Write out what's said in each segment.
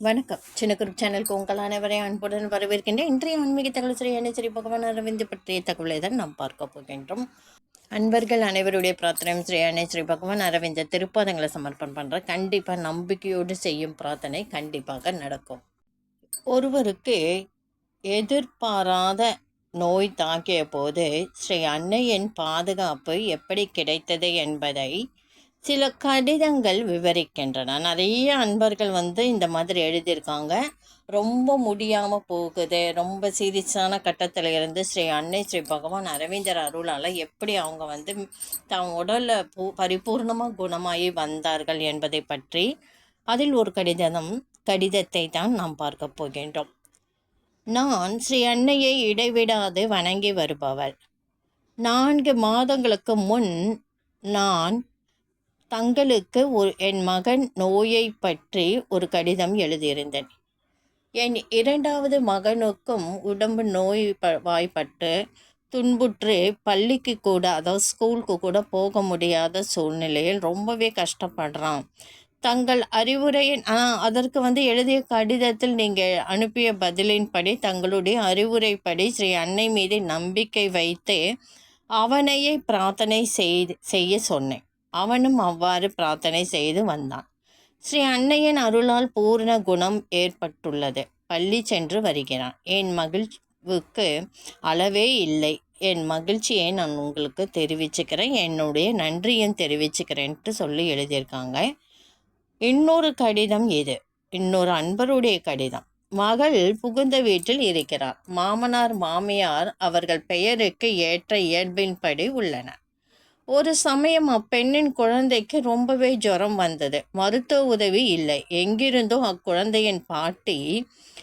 வணக்கம். சின்ன குரூப் சேனலுக்கு உங்கள் அனைவரை அன்புடன் வரவேற்கின்றேன். இன்றைய ஆன்மீக தகவல் ஸ்ரீ அன்னை பகவான் அரவிந்த் பற்றிய தகவலை தான் நாம் பார்க்க போகின்றோம். அன்பர்கள் அனைவருடைய பிரார்த்தனையும் ஸ்ரீ அன்னை ஸ்ரீ பகவான் அரவிந்த திருப்பாதங்களை சமர்ப்பணம் பண்ணுற கண்டிப்பாக நம்பிக்கையோடு செய்யும் பிரார்த்தனை கண்டிப்பாக நடக்கும். ஒருவருக்கு எதிர்பாராத நோய் தாக்கிய போது ஸ்ரீ அன்னையின் பாதுகாப்பு எப்படி கிடைத்தது என்பதை சில கடிதங்கள் விவரிக்கின்றன. நிறைய அன்பர்கள் வந்து இந்த மாதிரி எழுதியிருக்காங்க. ரொம்ப முடியாமல் போகுது. ரொம்ப சீரியஸான கட்டத்தில் இருந்து ஸ்ரீ அன்னை ஸ்ரீ பகவான் அரவிந்தர் அருளால் எப்படி அவங்க வந்து தம் உடலில் பூ பரிபூர்ணமாக குணமாகி வந்தார்கள் என்பதை பற்றி அதில் ஒரு கடிதம் கடிதத்தை தான் நாம் பார்க்க போகின்றோம். நான் ஸ்ரீ அன்னையை இடைவிடாது வணங்கி வருபவள். நான்கு மாதங்களுக்கு முன் நான் தங்களுக்கு ஒரு என் மகன் நோயை பற்றி ஒரு கடிதம் எழுதியிருந்தேன். என் இரண்டாவது மகனுக்கும் உடம்பு நோய் ப வாய்ப்பட்டு துன்புற்று பள்ளிக்கு கூட அதாவது ஸ்கூலுக்கு கூட போக முடியாத சூழ்நிலையில் ரொம்பவே கஷ்டப்படுறான். தங்கள் அறிவுரையின் அதற்கு வந்து எழுதிய கடிதத்தில் நீங்கள் அனுப்பிய பதிலின்படி தங்களுடைய அறிவுரைப்படி ஸ்ரீ அன்னை மீது நம்பிக்கை வைத்து அவனையே பிரார்த்தனை செய்து செய்ய சொன்னேன். அவனும் அவ்வாறு பிரார்த்தனை செய்து வந்தான். ஸ்ரீ அன்னையின் அருளால் பூர்ண குணம் ஏற்பட்டுள்ளது. பள்ளி சென்று வருகிறான். என் மகிழ்வுக்கு அளவே இல்லை. என் மகிழ்ச்சியை நான் உங்களுக்கு தெரிவிச்சுக்கிறேன். என்னுடைய நன்றியும் தெரிவிச்சுக்கிறேன்ட்டு சொல்லி எழுதியிருக்காங்க. இன்னொரு கடிதம் இது. இன்னொரு அன்பருடைய கடிதம். மகள் புகுந்த வீட்டில் இருக்கிறார். மாமனார் மாமியார் அவர்கள் பெயருக்கு ஏற்ற இயல்பின்படி உள்ளனர். ஒரு சமயம் அப்பெண்ணின் குழந்தைக்கு ரொம்பவே ஜுரம் வந்தது. மருத்துவ உதவி இல்லை. எங்கிருந்தோ அக்குழந்தையின் பாட்டி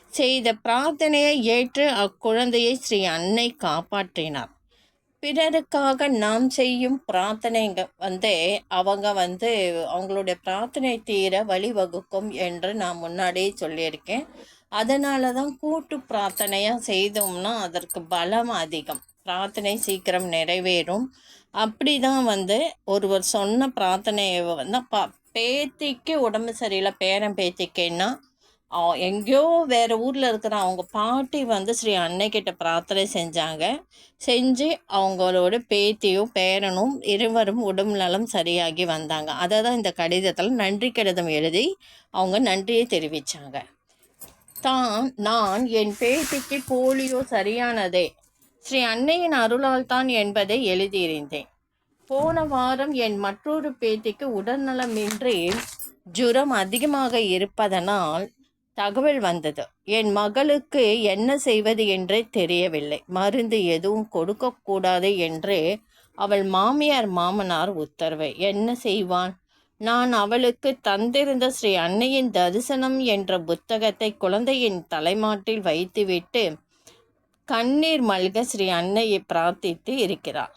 செய்த பிரார்த்தனையை ஏற்று அக்குழந்தையை ஸ்ரீ அன்னை காப்பாற்றினார். பிறருக்காக நாம் செய்யும் பிரார்த்தனைங்க வந்து அவங்க வந்து அவங்களுடைய பிரார்த்தனை தீர வழிவகுக்கும் என்று நான் முன்னாடியே சொல்லியிருக்கேன். அதனால தான் கூட்டு பிரார்த்தனையாக செய்தோம்னா அதற்கு பலம் அதிகம். பிரார்த்தனை சீக்கிரம் நிறைவேறும். அப்படி தான் வந்து ஒருவர் சொன்ன பிரார்த்தனையை வந்து பா பேத்திக்கு உடம்பு சரியில்லை பேரன் பேத்திக்குன்னா எங்கேயோ வேறு ஊரில் இருக்கிற அவங்க பாட்டி வந்து ஸ்ரீ அன்னைக்கிட்ட பிரார்த்தனை செஞ்சாங்க. செஞ்சு அவங்களோட பேத்தியும் பேரனும் இருவரும் உடம்பு நலம் சரியாகி வந்தாங்க. அதை தான் இந்த கடிதத்தில் நன்றி கடிதம் எழுதி அவங்க நன்றியை தெரிவித்தாங்க தான் நான் என் பேத்திக்கு போலியோ சரியானதே ஸ்ரீ அன்னையின் அருளால் தான் என்பதை எழுதியிருந்தேன். போன வாரம் என் மற்றொரு பேத்திக்கு உடல்நலமின்றி ஜுரம் அதிகமாக இருப்பதனால் தகவல் வந்தது. என் மகளுக்கு என்ன செய்வது என்றே தெரியவில்லை. மருந்து எதுவும் கொடுக்கக்கூடாது என்று அவள் மாமியார் மாமனார் உத்தரவு. என்ன செய்வான்? நான் அவளுக்கு தந்திருந்த ஸ்ரீ அன்னையின் தரிசனம் என்ற புத்தகத்தை குழந்தையின் தலைமாட்டில் வைத்துவிட்டு கண்ணீர் மல்க ஸ்ரீ அன்னையை பிரார்த்தித்து இருக்கிறார்.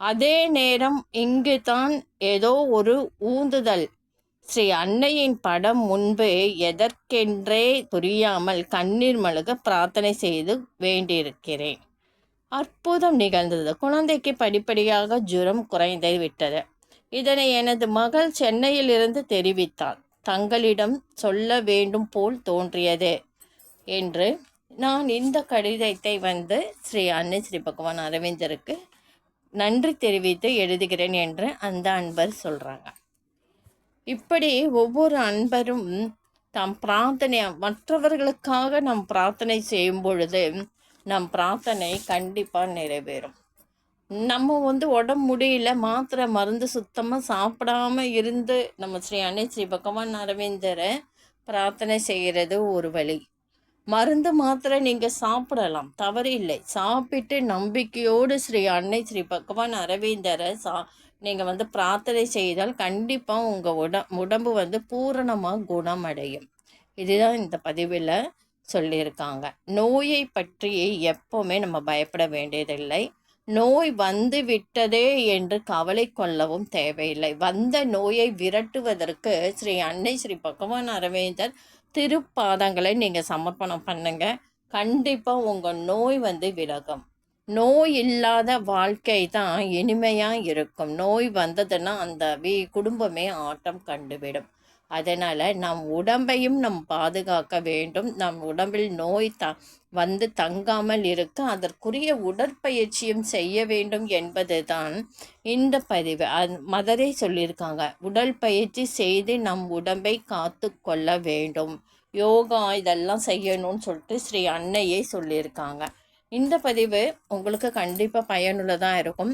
அதே நேரம் இங்கு தான் ஏதோ ஒரு ஊந்துதல். ஸ்ரீ அன்னையின் படம் முன்பு எதற்கென்றே புரியாமல் கண்ணீர் மல்க பிரார்த்தனை செய்து வேண்டியிருக்கிறேன். அற்புதம் நிகழ்ந்தது. குழந்தைக்கு படிப்படியாக ஜுரம் குறைந்து விட்டது. இதனை எனது மகள் சென்னையிலிருந்து தெரிவித்தாள். தங்களிடம் சொல்ல வேண்டும் போல் தோன்றியது என்று நான் இந்த கடிதத்தை வந்து ஸ்ரீ அன்னை ஸ்ரீ பகவான் அரவிந்தருக்கு நன்றி தெரிவித்து எழுதுகிறேன் என்று அந்த அன்பர் சொல்கிறாங்க இப்படி ஒவ்வொரு அன்பரும் தாம் பிரார்த்தனை மற்றவர்களுக்காக நம் பிரார்த்தனை செய்யும் பொழுது நம் பிரார்த்தனை கண்டிப்பாக நிறைவேறும். நம்ம வந்து உடம்பு முடியல மாத்திரை மருந்து சுத்தமாக சாப்பிடாம இருந்து நம்ம ஸ்ரீ அன்னை ஸ்ரீ பகவான் அரவிந்தரை பிரார்த்தனை செய்கிறது ஒரு வழி. மருந்து மாத்திரை நீங்கள் சாப்பிடலாம். தவறு இல்லை. சாப்பிட்டு நம்பிக்கையோடு ஸ்ரீ அன்னை ஸ்ரீ பகவான் அரவிந்தரை சா நீங்கள் வந்து பிரார்த்தனை செய்தால் கண்டிப்பாக உங்கள் உட உடம்பு வந்து பூரணமாக குணமடையும். இதுதான் இந்த பதிவில் சொல்லியிருக்காங்க. நோயை பற்றி எப்போவுமே நம்ம பயப்பட வேண்டியதில்லை. நோய் வந்து விட்டதே என்று கவலை கொள்ளவும் தேவையில்லை. வந்த நோயை விரட்டுவதற்கு ஸ்ரீ அன்னை ஸ்ரீ பகவான் அரவிந்தர் திருப்பாதங்களை நீங்கள் சமர்ப்பணம் பண்ணுங்க. கண்டிப்பாக உங்கள் நோய் வந்து விலகும். நோய் இல்லாத வாழ்க்கை தான் இனிமையாக இருக்கும். நோய் வந்ததுன்னா அந்த வீ குடும்பமே ஆட்டம் கண்டுவிடும். அதனால் நம் உடம்பையும் நம் பாதுகாக்க வேண்டும். நம் உடம்பில் நோய் த வந்து தங்காமல் இருக்க அதற்குரிய உடற்பயிற்சியும் செய்ய வேண்டும் என்பது தான் இந்த பதிவு. மதரே சொல்லியிருக்காங்க உடல் பயிற்சி செய்து நம் உடம்பை காத்து கொள்ள வேண்டும். யோகா இதெல்லாம் செய்யணும்னு சொல்லிட்டு ஸ்ரீ அன்னையே சொல்லியிருக்காங்க. இந்த பதிவு உங்களுக்கு கண்டிப்பாக பயனுள்ளதாக இருக்கும்.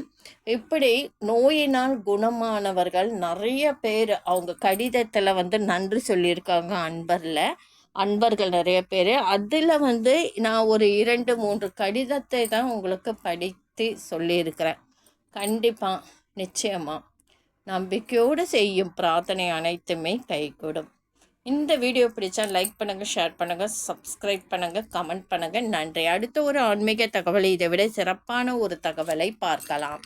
இப்படி நோயினால் குணமானவர்கள் நிறைய பேர் அவங்க கடிதத்தில் வந்து நன்றி சொல்லியிருக்காங்க அன்பரில். அன்பர்கள் நிறைய பேர். அதில் வந்து நான் ஒரு இரண்டு மூன்று கடிதத்தை தான் உங்களுக்கு படித்து சொல்லியிருக்கிறேன். கண்டிப்பாக நிச்சயமாக நம்பிக்கையோடு செய்யும் பிரார்த்தனை அனைத்துமே கைகூடும். இந்த வீடியோ பிடிச்சா லைக் பண்ணுங்கள் ஷேர் பண்ணுங்கள் சப்ஸ்கிரைப் பண்ணுங்கள் கமெண்ட் பண்ணுங்கள் நன்றி. அடுத்த ஒரு ஆன்மீக தகவலை இதை விட சிறப்பான ஒரு தகவலை பார்க்கலாம்.